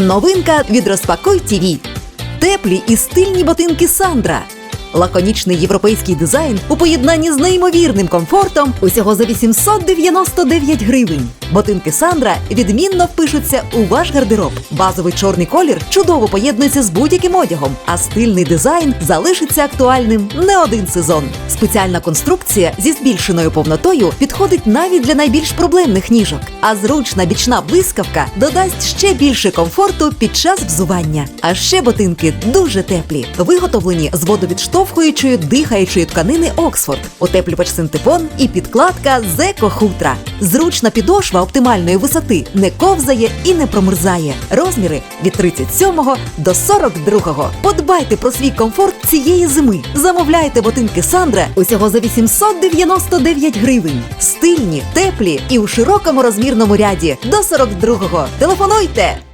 Новинка від Розпакуй ТІВІ. Теплі і стильні ботинки Сандра. Лаконічний європейський дизайн у поєднанні з неймовірним комфортом усього за 899 гривень. Ботинки Сандра відмінно впишуться у ваш гардероб. Базовий чорний колір чудово поєднується з будь-яким одягом, а стильний дизайн залишиться актуальним не один сезон. Спеціальна конструкція зі збільшеною повнотою підходить навіть для найбільш проблемних ніжок, а зручна бічна блискавка додасть ще більше комфорту під час взування. А ще ботинки дуже теплі, виготовлені з водовідштовхуючої дихаючої тканини Оксфорд, утеплювач синтепон і підкладка з еко-хутра. Зручна підошва оптимальної висоти не ковзає і не промерзає. Розміри від 37 до 42. Подбайте про свій комфорт цієї зими. Замовляйте ботинки Сандра усього за 899 гривень. Стильні, теплі і у широкому розмірному ряді до 42-го. Телефонуйте!